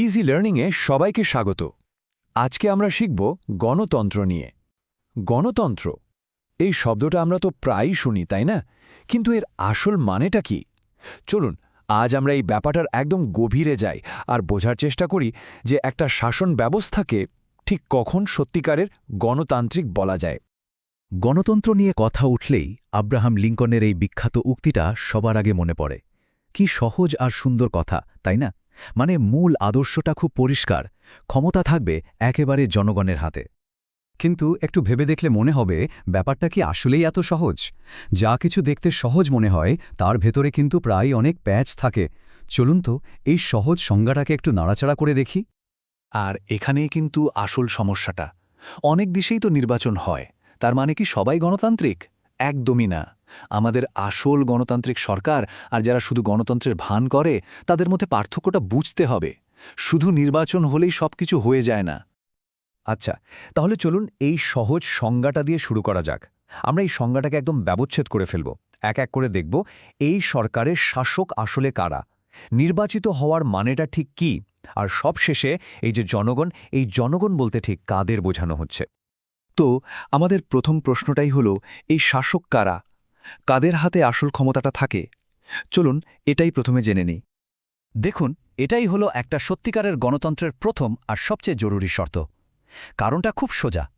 Easy লার্নিংয়ে সবাইকে স্বাগত। আজকে আমরা শিখব গণতন্ত্র নিয়ে। গণতন্ত্র, এই শব্দটা আমরা তো প্রায়ই শুনি, তাই না? কিন্তু এর আসল মানেটা কি? চলুন, আজ আমরা এই ব্যাপারটার একদম গভীরে যাই আর বোঝার চেষ্টা করি যে একটা শাসন ব্যবস্থাকে ঠিক কখন সত্যিকারের গণতান্ত্রিক বলা যায়। গণতন্ত্র নিয়ে কথা উঠলেই আব্রাহাম লিঙ্কনের এই বিখ্যাত উক্তিটা সবার আগে মনে পড়ে। কি সহজ আর সুন্দর কথা, তাই না? মানে মূল আদর্শটা খুব পরিষ্কার, ক্ষমতা থাকবে একেবারে জনগণের হাতে। কিন্তু একটু ভেবে দেখলে মনে হবে ব্যাপারটা কি আসলেই এত সহজ? যা কিছু দেখতে সহজ মনে হয়, তার ভেতরে কিন্তু প্রায় অনেক প্যাচ থাকে। চলুন তো এই সহজ সংজ্ঞাটাকে একটু নাড়াচাড়া করে দেখি। আর এখানেই কিন্তু আসল সমস্যাটা। অনেক দেশেই তো নির্বাচন হয়, তার মানে কি সবাই গণতান্ত্রিক? একদমই না। আমাদের আসল গণতান্ত্রিক সরকার আর যারা শুধু গণতন্ত্রের ভান করে, তাদের মধ্যে পার্থক্যটা বুঝতে হবে। শুধু নির্বাচন হলেই সবকিছু হয়ে যায় না। আচ্ছা তাহলে চলুন এই সহজ সংজ্ঞাটা দিয়ে শুরু করা যাক। আমরা এই সংজ্ঞাটাকে একদম ব্যবচ্ছেদ করে ফেলব। এক এক করে দেখব, এই সরকারের শাসক আসলে কারা? নির্বাচিত হওয়ার মানেটা ঠিক কি? আর সবশেষে এই যে জনগণ, এই জনগণ বলতে ঠিক কাদের বোঝানো হচ্ছে? তো আমাদের প্রথম প্রশ্নটাই হল, এই শাসক কারা? কাদের হাতে আসল ক্ষমতাটা থাকে? চলুন এটাই প্রথমে জেনে নিই। দেখুন, এটাই হলো একটা সত্যিকারের গণতন্ত্রের প্রথম আর সবচেয়ে জরুরি শর্ত। কারণটা খুব সোজা।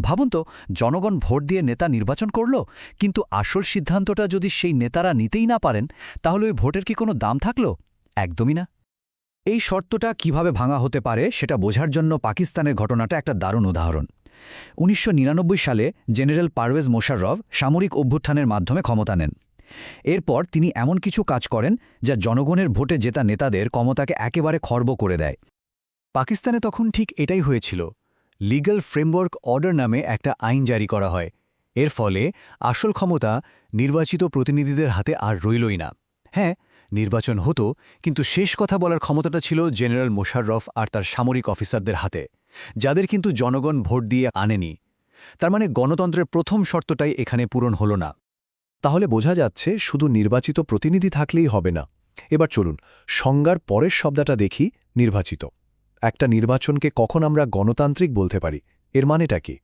ভাবুন তো, জনগণ ভোট দিয়ে নেতা নির্বাচন করল, কিন্তু আসল সিদ্ধান্তটা যদি সেই নেতারা নিতেই না পারেন, তাহলে ওই ভোটের কি কোনো দাম থাকল? একদমই না। এই শর্তটা কীভাবে ভাঙা হতে পারে, সেটা বোঝার জন্য পাকিস্তানের ঘটনাটা একটা দারুণ উদাহরণ। উনিশশো নিরানব্বই সালে জেনারেল পারভেজ মোশাররফ সামরিক অভ্যুত্থানের মাধ্যমে ক্ষমতা নেন। এরপর তিনি এমন কিছু কাজ করেন যা জনগণের ভোটে জেতা নেতাদের ক্ষমতাকে একেবারে খর্ব করে দেয়। পাকিস্তানে তখন ঠিক এটাই হয়েছিল। লিগ্যাল ফ্রেমওয়ার্ক অর্ডার নামে একটা আইন জারি করা হয়। এর ফলে আসল ক্ষমতা নির্বাচিত প্রতিনিধিদের হাতে আর রইলই না। হ্যাঁ নির্বাচন হতো, কিন্তু শেষ কথা বলার ক্ষমতাটা ছিল জেনারেল মোশাররফ আর তার সামরিক অফিসারদের হাতে। যাদের কিন্তু জনগণ ভোট দিয়ে আনেনি। তার মানে গণতন্ত্রের প্রথম শর্তটাই এখানে পূরণ হল না। তাহলে বোঝা যাচ্ছে শুধু নির্বাচিত প্রতিনিধি থাকলেই হবে না। এবার চলুন, সংজ্ঞার পরের শব্দটা দেখি, নির্বাচিত। একটা নির্বাচনকে কখন আমরা গণতান্ত্রিক বলতে পারি? এর মানেটা কি?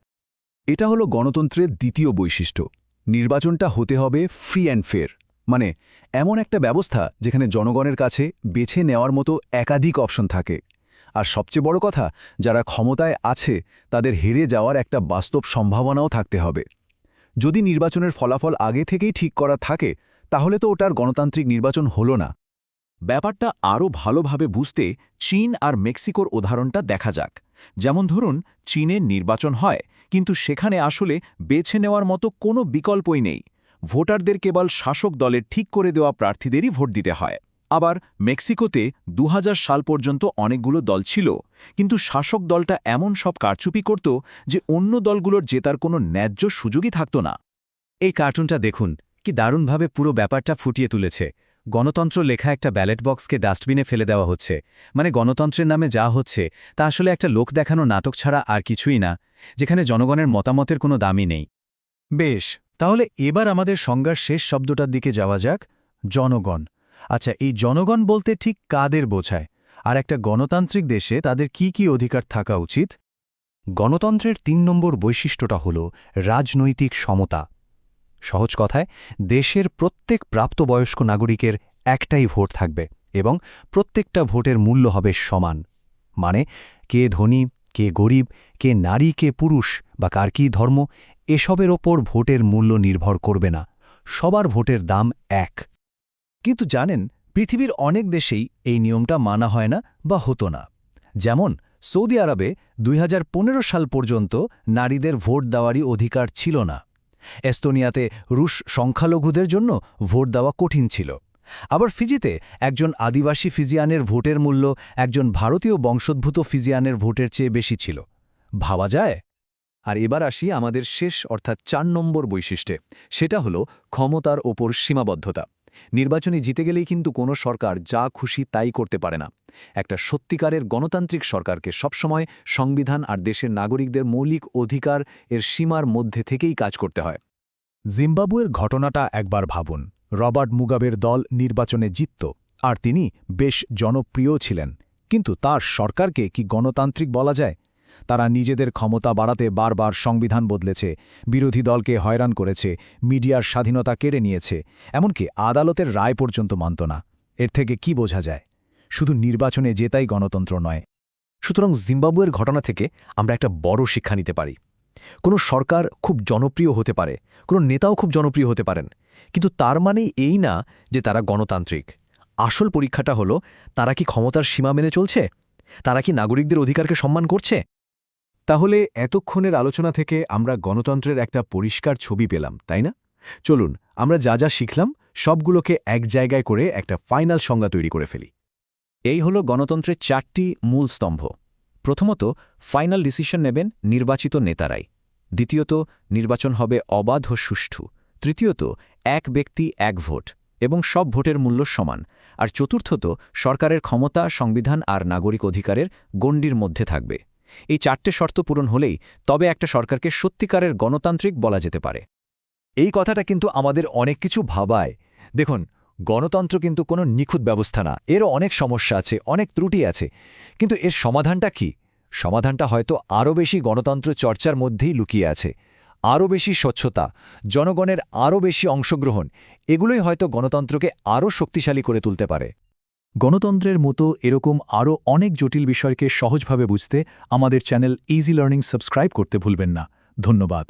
এটা হলো গণতন্ত্রের দ্বিতীয় বৈশিষ্ট্য। নির্বাচনটা হতে হবে ফ্রি অ্যান্ড ফের মানে এমন একটা ব্যবস্থা যেখানে জনগণের কাছে বেছে নেওয়ার মতো একাধিক অপশন থাকে। আর সবচেয়ে বড় কথা, যারা ক্ষমতায় আছে, তাদের হেরে যাওয়ার একটা বাস্তব সম্ভাবনাও থাকতে হবে। যদি নির্বাচনের ফলাফল আগে থেকেই ঠিক করা থাকে, তাহলে তো ওটার গণতান্ত্রিক নির্বাচন হলো না। ব্যাপারটা আরও ভালোভাবে বুঝতে চীন আর মেক্সিকোর উদাহরণটা দেখা যাক। যেমন ধরুন চীনের নির্বাচন হয়, কিন্তু সেখানে আসলে বেছে নেওয়ার মতো কোনো বিকল্পই নেই। ভোটারদের কেবল শাসক দলের ঠিক করে দেওয়া প্রার্থীদেরই ভোট দিতে হয়। আবার মেক্সিকোতে দু হাজার সাল পর্যন্ত অনেকগুলো দল ছিল, কিন্তু শাসক দলটা এমন সব কারচুপি করত যে অন্য দলগুলোর জেতার কোনো ন্যায্য সুযোগই থাকত না। এই কার্টুনটা দেখুন, কি দারুণভাবে পুরো ব্যাপারটা ফুটিয়ে তুলেছে। গণতন্ত্র লেখা একটা ব্যালেট বক্সকে ডাস্টবিনে ফেলে দেওয়া হচ্ছে। মানে গণতন্ত্রের নামে যা হচ্ছে, তা আসলে একটা লোক দেখানো নাটক ছাড়া আর কিছুই না, যেখানে জনগণের মতামতের কোনো দামই নেই। বেশ, তাহলে এবার আমাদের সংজ্ঞার শেষ শব্দটার দিকে যাওয়া যাক, জনগণ। আচ্ছা এই জনগণ বলতে ঠিক কাদের বোঝায়? আর একটা গণতান্ত্রিক দেশে তাদের কি কি অধিকার থাকা উচিত? গণতন্ত্রের তিন নম্বর বৈশিষ্ট্যটা হল রাজনৈতিক সমতা। সহজ কথায়, দেশের প্রত্যেক প্রাপ্তবয়স্ক নাগরিকের একটাই ভোট থাকবে এবং প্রত্যেকটা ভোটের মূল্য হবে সমান। মানে কে ধনী, কে গরিব, কে নারী, কে পুরুষ বা কার কী ধর্ম, এসবের ওপর ভোটের মূল্য নির্ভর করবে না। সবার ভোটের দাম এক। কিন্তু জানেন, পৃথিবীর অনেক দেশেই এই নিয়মটা মানা হয় না বা হতো না। যেমন, সৌদি আরবে দুই হাজার পনেরো সাল পর্যন্ত নারীদের ভোট দেওয়ারই অধিকার ছিল না। এস্তোনিয়াতে রুশ সংখ্যালঘুদের জন্য ভোট দেওয়া কঠিন ছিল। আবার ফিজিতে একজন আদিবাসী ফিজিয়ানের ভোটের মূল্য একজন ভারতীয় বংশোদ্ভূত ফিজিয়ানের ভোটের চেয়ে বেশি ছিল। ভাবা যায়? আর এবার আসি আমাদের শেষ, অর্থাৎ চার নম্বর বৈশিষ্ট্যে। সেটা হলো ক্ষমতার ওপর সীমাবদ্ধতা। নির্বাচনে জিতে গেলেই কিন্তু কোনো সরকার যা খুশি তাই করতে পারে না। একটা সত্যিকারের গণতান্ত্রিক সরকারকে সবসময় সংবিধান আর দেশের নাগরিকদের মৌলিক অধিকার এর সীমার মধ্যে থেকেই কাজ করতে হয়। জিম্বাবুয়ের ঘটনাটা একবার ভাবুন। রবার্ট মুগাবের দল নির্বাচনে জিতত, আর তিনি বেশ জনপ্রিয় ছিলেন। কিন্তু তার সরকারকে কি গণতান্ত্রিক বলা যায়? তারা নিজেদের ক্ষমতা বাড়াতে বারবার সংবিধান বদলেছে, বিরোধী দলকে হয়রান করেছে, মিডিয়ার স্বাধীনতা কেড়ে নিয়েছে, এমনকি আদালতের রায় পর্যন্ত মানত না। এর থেকে কি বোঝা যায়? শুধু নির্বাচনে জেতাই গণতন্ত্র নয়। সুতরাং জিম্বাবুয়ের ঘটনা থেকে আমরা একটা বড় শিক্ষা নিতে পারি। কোনো সরকার খুব জনপ্রিয় হতে পারে, কোনো নেতাও খুব জনপ্রিয় হতে পারেন, কিন্তু তার মানেই এই না যে তারা গণতান্ত্রিক। আসল পরীক্ষাটা হলো, তারা কি ক্ষমতার সীমা মেনে চলছে? তারা কি নাগরিকদের অধিকারকে সম্মান করছে? তাহলে এতক্ষণের আলোচনা থেকে আমরা গণতন্ত্রের একটা পরিষ্কার ছবি পেলাম, তাই না? চলুন, আমরা যা যা শিখলাম, সবগুলোকে এক জায়গায় করে একটা ফাইনাল সংজ্ঞা তৈরি করে ফেলি। এই হল গণতন্ত্রের চারটি মূল স্তম্ভ। প্রথমত, ফাইনাল ডিসিশন নেবেন নির্বাচিত নেতারাই। দ্বিতীয়ত, নির্বাচন হবে অবাধ ও সুষ্ঠু। তৃতীয়ত, এক ব্যক্তি, এক ভোট, এবং সব ভোটের মূল্য সমান। আর চতুর্থত, সরকারের ক্ষমতা, সংবিধান আর নাগরিক অধিকারের গণ্ডির মধ্যে থাকবে। এই চারটে শর্ত পূরণ হলেই তবে একটা সরকারকে সত্যিকারের গণতান্ত্রিক বলা যেতে পারে। এই কথাটা কিন্তু আমাদের অনেক কিছু ভাবায়। দেখুন, গণতন্ত্র কিন্তু কোনো নিখুঁত ব্যবস্থা না। এরও অনেক সমস্যা আছে, অনেক ত্রুটি আছে। কিন্তু এর সমাধানটা কি? সমাধানটা হয়তো আরও বেশি গণতন্ত্র চর্চার মধ্যেই লুকিয়ে আছে। আরও বেশি স্বচ্ছতা, জনগণের আরও বেশি অংশগ্রহণ, এগুলোই হয়তো গণতন্ত্রকে আরও শক্তিশালী করে তুলতে পারে। গণতন্ত্রের মতো এরকম আরও অনেক জটিল বিষয়কে সহজভাবে বুঝতে আমাদের চ্যানেল ইজি লার্নিং সাবস্ক্রাইব করতে ভুলবেন না। ধন্যবাদ।